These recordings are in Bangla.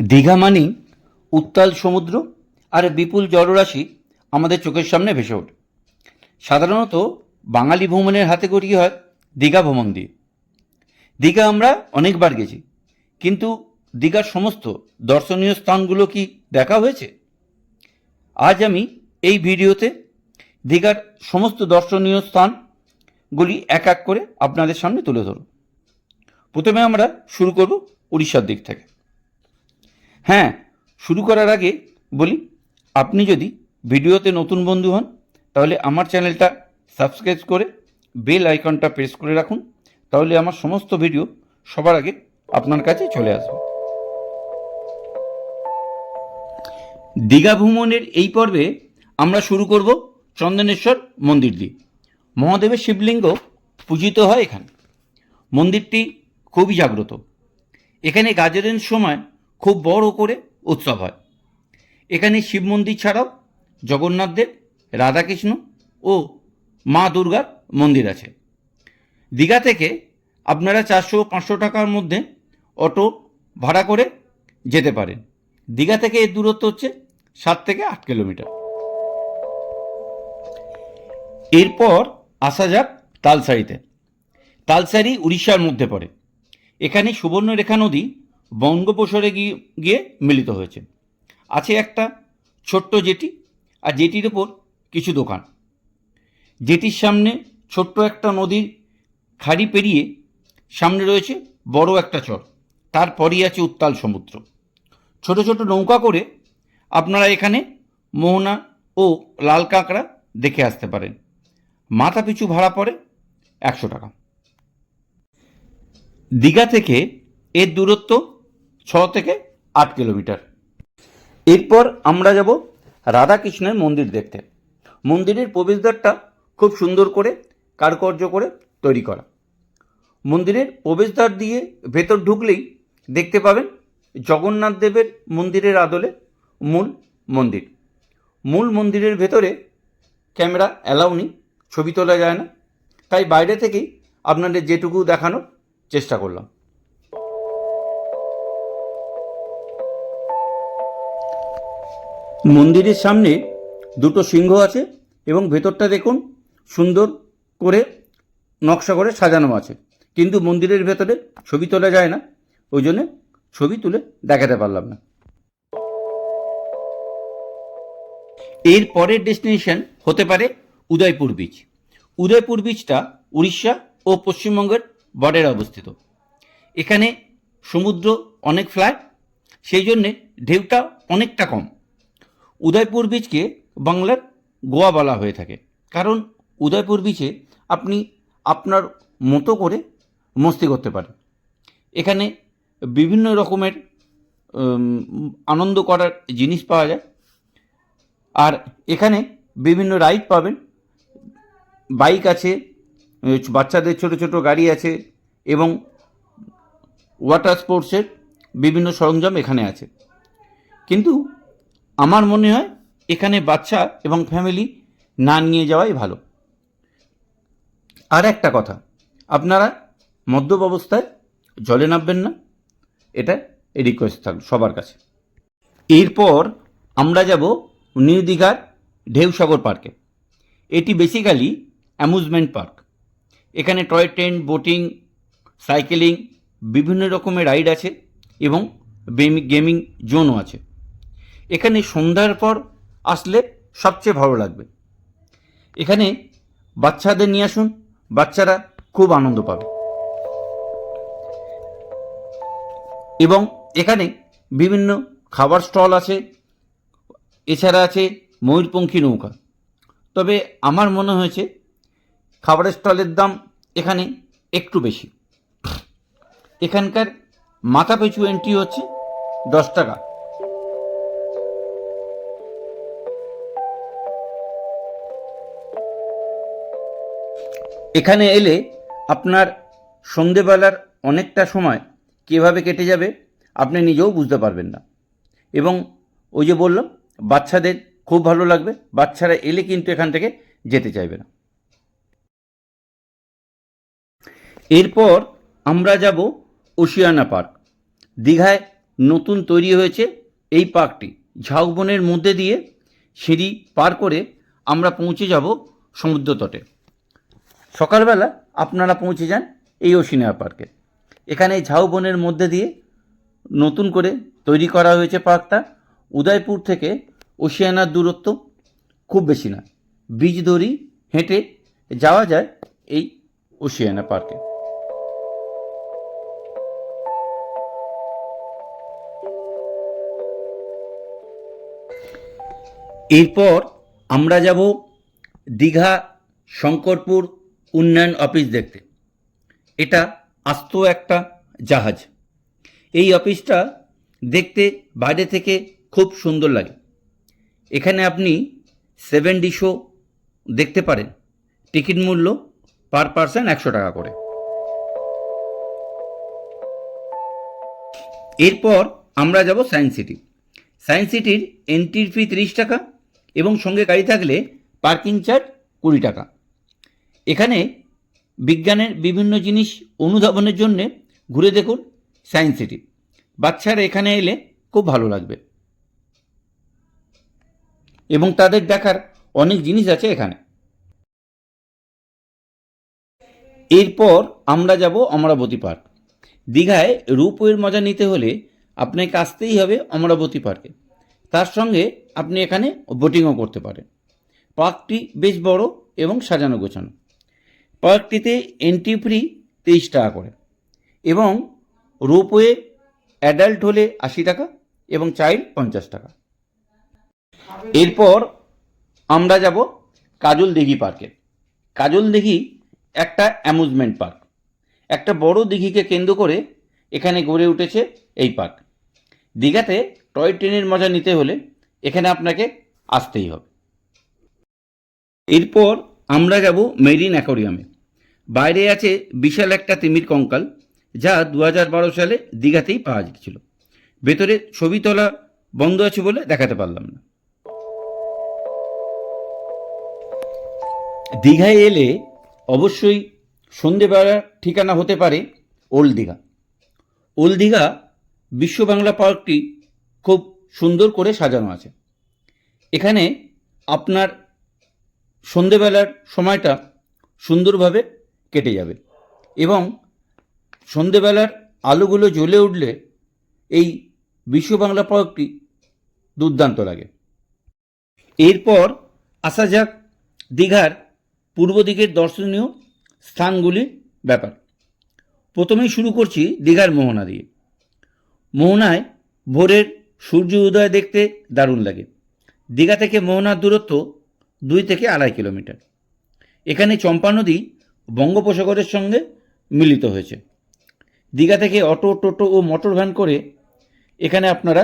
দীঘা মানেই উত্তাল সমুদ্র আর বিপুল জলরাশি আমাদের চোখের সামনে ভেসে ওঠে। সাধারণত বাঙালি ভ্রমণের হাতে করিয়ে হয় দীঘা ভ্রমণ দিয়ে। দীঘা আমরা অনেকবার গেছি, কিন্তু দীঘার সমস্ত দর্শনীয় স্থানগুলো কি দেখা হয়েছে? আজ আমি এই ভিডিওতে দীঘার সমস্ত দর্শনীয় স্থানগুলি এক এক করে আপনাদের সামনে তুলে ধরব। প্রথমে আমরা শুরু করব উড়িষ্যার দিক থেকে। হ্যাঁ শুরু করার আগে বলি, আপনি যদি ভিডিওতে নতুন বন্ধু হন, তাহলে আমার চ্যানেলটা সাবস্ক্রাইব করে বেল আইকনটা প্রেস করে রাখুন, তাহলে আমার সমস্ত ভিডিও সবার আগে আপনার কাছে চলে আসবে। দীঘা ভ্রমণের এই পর্বে আমরা শুরু করব চন্দনেশ্বর মন্দির দিয়ে। মহাদেবের শিবলিঙ্গ পূজিত হয় এখানে। মন্দিরটি খুবই জাগ্রত। এখানে গাজনের সময় খুব বড় করে উৎসব হয়। এখানে শিব মন্দির ছাড়াও জগন্নাথদেব রাধাকৃষ্ণ ও মা দুর্গার মন্দির আছে। দীঘা থেকে আপনারা চারশো পাঁচশো টাকার মধ্যে অটো ভাড়া করে যেতে পারেন। দীঘা থেকে এর দূরত্ব হচ্ছে সাত থেকে আট কিলোমিটার। এরপর আসা যাক তালসারিতে। তালসারি উড়িষ্যার মধ্যে পড়ে। এখানে সুবর্ণরেখা নদী বঙ্গোপসাগরে গিয়ে গিয়ে মিলিত হয়েছে। আছে একটা ছোট্ট জেটি, আর জেটির ওপর কিছু দোকান। জেটির সামনে ছোট্ট একটা নদীর খাড়ি পেরিয়ে সামনে রয়েছে বড় একটা চর। তারপরই আছে উত্তাল সমুদ্র। ছোট ছোট নৌকা করে আপনারা এখানে মোহনা ও লাল কাঁকড়া দেখে আসতে পারেন। মাথা পিছু ভাড়া পড়ে একশো টাকা। দীঘা থেকে এর দূরত্ব ছ থেকে আট কিলোমিটার। এরপর আমরা যাব রাধাকৃষ্ণের মন্দির দেখতে। মন্দিরের প্রবেশদ্বারটা খুব সুন্দর করে, কারুকার্য করে তৈরি করা। মন্দিরের প্রবেশদ্বার দিয়ে ভেতর ঢুকলেই দেখতে পাবেন জগন্নাথ দেবের মন্দিরের আদলে মূল মন্দির। মূল মন্দিরের ভেতরে ক্যামেরা অ্যালাউ নেই, ছবি তোলা যায় না। তাই বাইরে থেকেই আপনাদের যেটুকু দেখানোর চেষ্টা করলাম। মন্দিরের সামনে দুটো সিংহ আছে এবং ভেতরটা দেখুন, সুন্দর করে নকশা করে সাজানো আছে। কিন্তু মন্দিরের ভেতরে ছবি তোলা যায় না, ওই জন্যে ছবি তুলে দেখাতে পারলাম না। এর পরের ডেস্টিনেশন হতে পারে উদয়পুর বিচ উদয়পুর বিচটা উড়িষ্যা ও পশ্চিমবঙ্গের বর্ডারে অবস্থিত। এখানে সমুদ্র অনেক ফ্ল্যাট সেই জন্যে ঢেউটা অনেকটা কম। উদয়পুর বিচকে বাংলার গোয়া বলা হয়ে থাকে। কারণ উদয়পুর বিচে আপনি আপনার মতো করে মস্তি করতে পারেন। এখানে বিভিন্ন রকমের আনন্দ করার জিনিস পাওয়া যায়। আর এখানে বিভিন্ন রাইড পাবেন। বাইক আছে, বাচ্চাদের ছোট ছোট গাড়ি আছে এবং ওয়াটার স্পোর্টসের বিভিন্ন সরঞ্জাম এখানে আছে। কিন্তু আমার মনে হয় এখানে বাচ্চা এবং ফ্যামিলি না নিয়ে যাওয়াই ভালো। আর একটা কথা, আপনারা মদ্যপ অবস্থায় জলে নামবেন না, এটা রিকোয়েস্ট থাকবে সবার কাছে। এরপর আমরা যাব নিউ দীঘার ঢেউসাগর পার্কে। এটি বেসিক্যালি অ্যামুজমেন্ট পার্ক এখানে টয় ট্রেন বোটিং সাইকেলিং বিভিন্ন রকমের রাইড আছে এবং গেমিং জোনও আছে। এখানে সন্ধ্যার পর আসলে সবচেয়ে ভালো লাগবে। এখানে বাচ্চাদের নিয়ে আসুন, বাচ্চারা খুব আনন্দ পাবে। এবং এখানে বিভিন্ন খাবার স্টল আছে, এছাড়া আছে ময়ূরপঙ্খী নৌকা। তবে আমার মনে হয়েছে খাবারের স্টলের দাম এখানে একটু বেশি। এখানকার মাথা পিছু এন্ট্রি হচ্ছে দশ টাকা। এখানে এলে আপনার সন্ধেবেলার অনেকটা সময় কীভাবে কেটে যাবে আপনি নিজেও বুঝতে পারবেন না। এবং ওই যে বললাম, বাচ্চাদের খুব ভালো লাগবে, বাচ্চারা এলে কিন্তু এখান থেকে যেতে চাইবে না। এরপর আমরা যাব ওশিয়ানা পার্ক। দীঘায় নতুন তৈরি হয়েছে এই পার্কটি। ঝাউবনের মধ্যে দিয়ে সিঁড়ি পার করে আমরা পৌঁছে যাব সমুদ্র তটে। সকালবেলা আপনারা পৌঁছে যান এই ওশিনিয়া পার্কে। এখানে ঝাউবনের মধ্যে দিয়ে নতুন করে তৈরি করা হয়েছে পার্কটা। উদয়পুর থেকে ওশিয়ানার দূরত্ব খুব বেশি না বীজ দড়ি হেঁটে যাওয়া যায় এই ওশিয়ানা পার্কে। এরপর আমরা যাব দীঘা, শঙ্করপুর উন্নয়ন অফিস দেখতে। এটা আস্ত একটা জাহাজ। এই অফিসটা দেখতে বাইরে থেকে খুব সুন্দর লাগে। এখানে আপনি সেভেন ডি শো দেখতে পারেন। টিকিট মূল্য পার পার্সন একশো টাকা করে। এরপর আমরা যাব সায়েন্স সিটি। সায়েন্স সিটির এন্ট্রির ফি তিরিশ টাকা এবং সঙ্গে গাড়ি থাকলে পার্কিং চার্জ কুড়ি টাকা। এখানে বিজ্ঞানের বিভিন্ন জিনিস অনুধাবনের জন্য ঘুরে দেখুন সায়েন্স সিটি। বাচ্চারা এখানে এলে খুব ভালো লাগবে। এবং তাদের দেখার অনেক জিনিস আছে এখানে। এরপর আমরা যাব অমরাবতী পার্ক। দীঘায় রূপওয়ের মজা নিতে হলে আপনাকে আসতেই হবে অমরাবতী পার্কে। তার সঙ্গে আপনি এখানে বোটিংও করতে পারেন। পার্কটি বেশ বড় এবং সাজানো গোছানো। পার্কটিতে এন্ট্রি ফ্রি তেইশ টাকা করে এবং রোপওয়ে অ্যাডাল্ট হলে আশি টাকা এবং চাইল্ড পঞ্চাশ টাকা। এরপর আমরা যাব কাজল দিঘি পার্কে। কাজল দিঘি একটা অ্যামুজমেন্ট পার্ক একটা বড় দিঘিকে কেন্দ্র করে এখানে গড়ে উঠেছে এই পার্ক দীঘাতে টয় ট্রেনের মজা নিতে হলে এখানে আপনাকে আসতেই হবে। এরপর আমরা যাব মেরিন অ্যাকোরিয়ামে। বাইরে আছে বিশাল একটা তিমির কঙ্কাল, যা দু সালে দীঘাতেই পাওয়া গিয়েছিল। ভেতরে ছবি তোলা বন্ধ আছে বলে দেখাতে পারলাম না। দীঘায় এলে অবশ্যই সন্ধেবেলার ঠিকানা হতে পারে ওল্ড দীঘা। ওল্ড দীঘা বিশ্ব বাংলা পার্কটি খুব সুন্দর করে সাজানো আছে। এখানে আপনার সন্ধেবেলার সময়টা সুন্দরভাবে কেটে যাবে। এবং সন্ধেবেলার আলোগুলো জ্বলে উঠলে এই বিশ্ব বাংলা পার্কটি দুর্দান্ত লাগে। এরপর আসা যাক দীঘার পূর্ব দিকের দর্শনীয় স্থানগুলির ব্যাপার। প্রথমেই শুরু করছি দীঘার মোহনা দিয়ে। মোহনায় ভোরের সূর্য উদয় দেখতে দারুণ লাগে। দীঘা থেকে মোহনার দূরত্ব দুই থেকে আড়াই কিলোমিটার। এখানে চম্পা নদী বঙ্গোপসাগরের সঙ্গে মিলিত হয়েছে। দীঘা থেকে অটো, টোটো ও মোটর ভ্যান করে এখানে আপনারা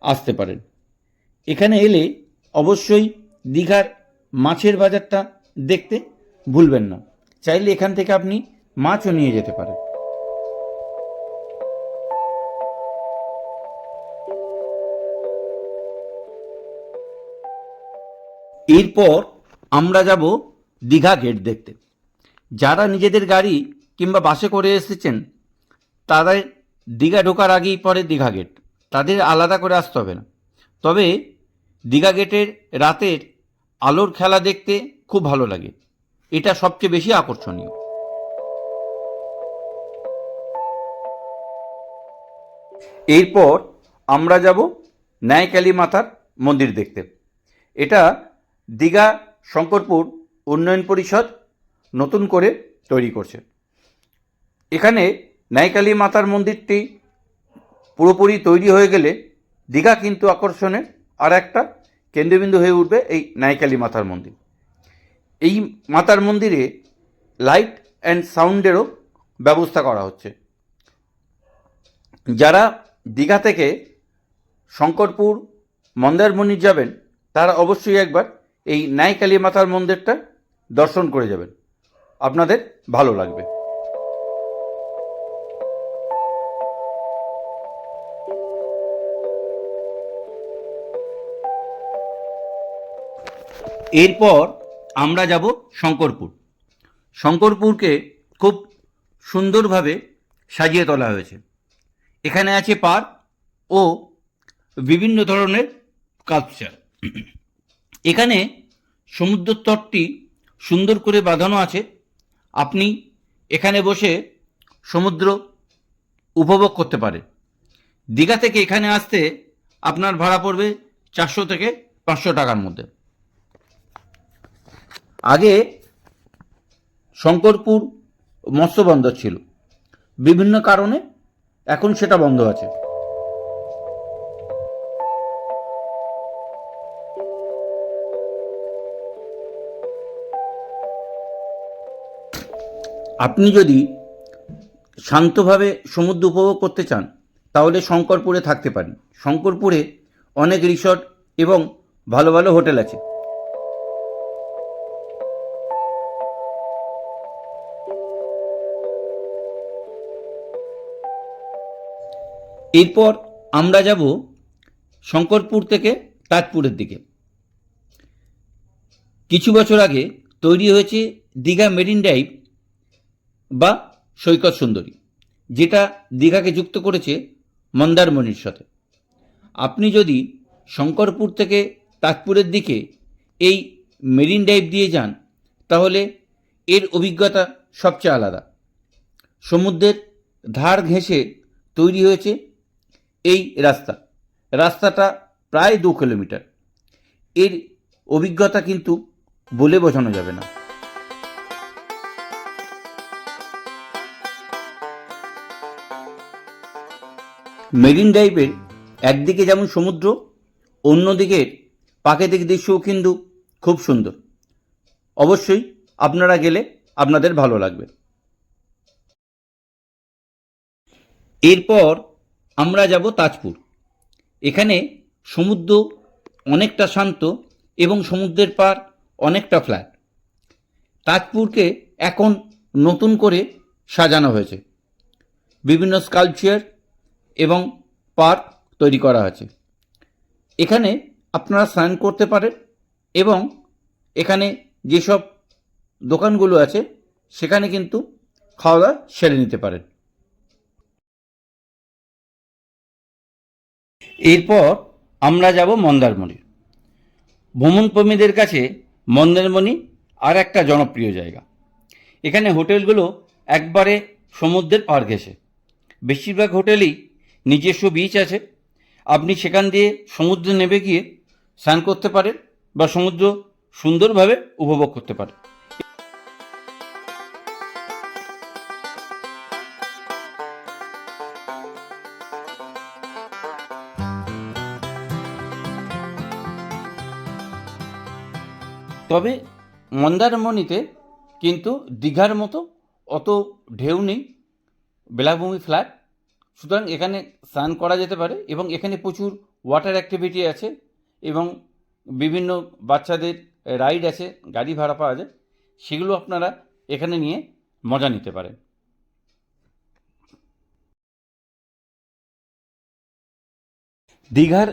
আসতে পারেন। এখানে এলে অবশ্যই দীঘার মাছের বাজারটা দেখতে ভুলবেন না। চাইলে এখান থেকে আপনি মাছও নিয়ে যেতে পারেন। এরপর আমরা যাব দীঘা গেট দেখতে। যারা নিজেদের গাড়ি কিংবা বাসে করে এসেছেন, তাদের দীঘা ঢোকার আগেই পরে দীঘা গেট তাদের আলাদা করে আসতে হবে না। তবে দীঘা গেটের রাতের আলোর খেলা দেখতে খুব ভালো লাগে। এটা সবচেয়ে বেশি আকর্ষণীয়। এরপর আমরা যাব ন্যায়কালী মাতার মন্দির দেখতে। এটা দীঘা শঙ্করপুর উন্নয়ন পরিষদ নতুন করে তৈরি করছে। এখানে ন্যায়কালী মাতার মন্দিরটি পুরোপুরি তৈরি হয়ে গেলে দীঘা কিন্তু আকর্ষণের আর একটা কেন্দ্রবিন্দু হয়ে উঠবে এই ন্যায়কালী মাতার মন্দির। এই মাতার মন্দিরে লাইট অ্যান্ড সাউন্ডেরও ব্যবস্থা করা হচ্ছে। যারা দীঘা থেকে শঙ্করপুর, মন্দারমণি যাবেন, তারা অবশ্যই একবার এই ন্যায়কালী মাতার মন্দিরটা দর্শন করে যাবেন। আপনাদের ভালো লাগবে। এরপর আমরা যাব শঙ্করপুর। শঙ্করপুরকে খুব সুন্দরভাবে সাজিয়ে তোলা হয়েছে। এখানে আছে পার্ক ও বিভিন্ন ধরনের কালচার। এখানে সমুদ্র তটটি সুন্দর করে বাঁধানো আছে। আপনি এখানে বসে সমুদ্র উপভোগ করতে পারেন দীঘা থেকে এখানে আসতে আপনার ভাড়া পড়বে চারশো থেকে পাঁচশো টাকার মধ্যে। আগে শঙ্করপুর মৎস্য বন্দর ছিল। বিভিন্ন কারণে এখন সেটা বন্ধ আছে। আপনি যদি শান্তভাবে সমুদ্র উপভোগ করতে চান, তাহলে শঙ্করপুরে থাকতে পারেন। শঙ্করপুরে অনেক রিসর্ট এবং ভালো ভালো হোটেল আছে। এরপর আমরা যাব শঙ্করপুর থেকে তাজপুরের দিকে। কিছু বছর আগে তৈরি হয়েছে দীঘা মেরিন ড্রাইভ বা সৈকত সুন্দরী, যেটা দীঘাকে যুক্ত করেছে মন্দারমণির সাথে। আপনি যদি শঙ্করপুর থেকে তাজপুরের দিকে এই মেরিন ড্রাইভ দিয়ে যান, তাহলে এর অভিজ্ঞতা সবচেয়ে আলাদা। সমুদ্রের ধার ঘেঁষে তৈরি হয়েছে এই রাস্তা। রাস্তাটা প্রায় দু কিলোমিটার। এর অভিজ্ঞতা কিন্তু বলে বোঝানো যাবে না। মেরিন ড্রাইভের একদিকে যেমন সমুদ্র, অন্যদিকে প্রাকৃতিক দৃশ্যও কিন্তু খুব সুন্দর। অবশ্যই আপনারা গেলে আপনাদের ভালো লাগবে। এরপর আমরা যাব তাজপুর। এখানে সমুদ্র অনেকটা শান্ত এবং সমুদ্রের পার অনেকটা ফ্ল্যাট। তাজপুরকে এখন নতুন করে সাজানো হয়েছে। বিভিন্ন স্কাল্পচার এবং পার্ক তৈরি করা আছে। এখানে আপনারা স্নান করতে পারেন এবং এখানে যেসব দোকানগুলো আছে, সেখানে কিন্তু খাওয়া দাওয়া সেরে নিতে পারেন। এরপর আমরা যাব মন্দারমণি। ভ্রমণপ্রেমীদের কাছে মন্দারমণি আর একটা জনপ্রিয় জায়গা। এখানে হোটেলগুলো একবারে সমুদ্রের পার ঘেসে বেশিরভাগ হোটেলেই নিজস্ব বিচ আছে। আপনি সেখান দিয়ে সমুদ্রে নেমে গিয়ে স্নান করতে পারেন বা সমুদ্র সুন্দরভাবে উপভোগ করতে পারেন। তবে মন্দারমণিতে কিন্তু দীঘার মতো অত ঢেউ নেই। বেলাভূমি ফ্ল্যাট সুতরাং এখানে স্নান করা যেতে পারে এবং এখানে প্রচুর ওয়াটার অ্যাক্টিভিটি আছে এবং বিভিন্ন বাচ্চাদের রাইড আছে, গাড়ি ভাড়া পাওয়া যায়। সেগুলো আপনারা এখানে নিয়ে মজা নিতে পারেন। দীঘার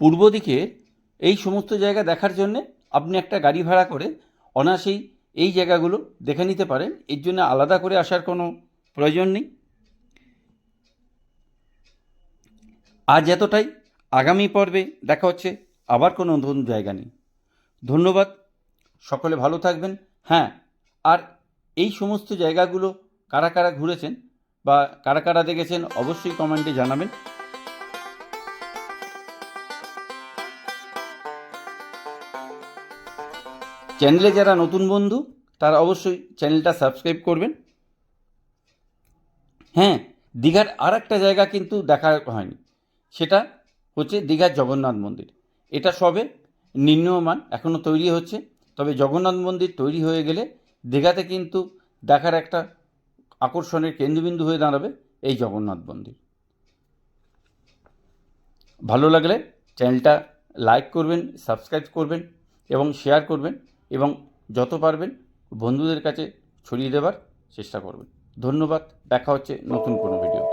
পূর্ব দিকে এই সমস্ত জায়গা দেখার জন্যে আপনি একটা গাড়ি ভাড়া করে অনায়াসেই এই জায়গাগুলো দেখে নিতে পারেন। এর জন্য আলাদা করে আসার কোনো প্রয়োজন নেই। আজ এতটাই। আগামী পর্বে দেখা হচ্ছে আবার কোনো নতুন জায়গা নেই ধন্যবাদ। সকলে ভালো থাকবেন। হ্যাঁ আর এই সমস্ত জায়গাগুলো কারা কারা ঘুরেছেন বা কারা কারা দেখেছেন অবশ্যই কমেন্টে জানাবেন। চ্যানেলে যারা নতুন বন্ধু, তারা অবশ্যই চ্যানেলটা সাবস্ক্রাইব করবেন। হ্যাঁ দীঘার আর একটা জায়গা কিন্তু দেখা হয়নি। সেটা হচ্ছে দীঘার জগন্নাথ মন্দির। এটা সবে নিম্নমান এখনও তৈরি হচ্ছে। তবে জগন্নাথ মন্দির তৈরি হয়ে গেলে দীঘাতে কিন্তু দেখার একটা আকর্ষণের কেন্দ্রবিন্দু হয়ে দাঁড়াবে এই জগন্নাথ মন্দির। ভালো লাগলে চ্যানেলটা লাইক করবেন, সাবস্ক্রাইব করবেন এবং শেয়ার করবেন এবং যত পারবেন বন্ধুদের কাছে ছড়িয়ে দেবার চেষ্টা করবেন। ধন্যবাদ, দেখা হচ্ছে নতুন কোনো ভিডিও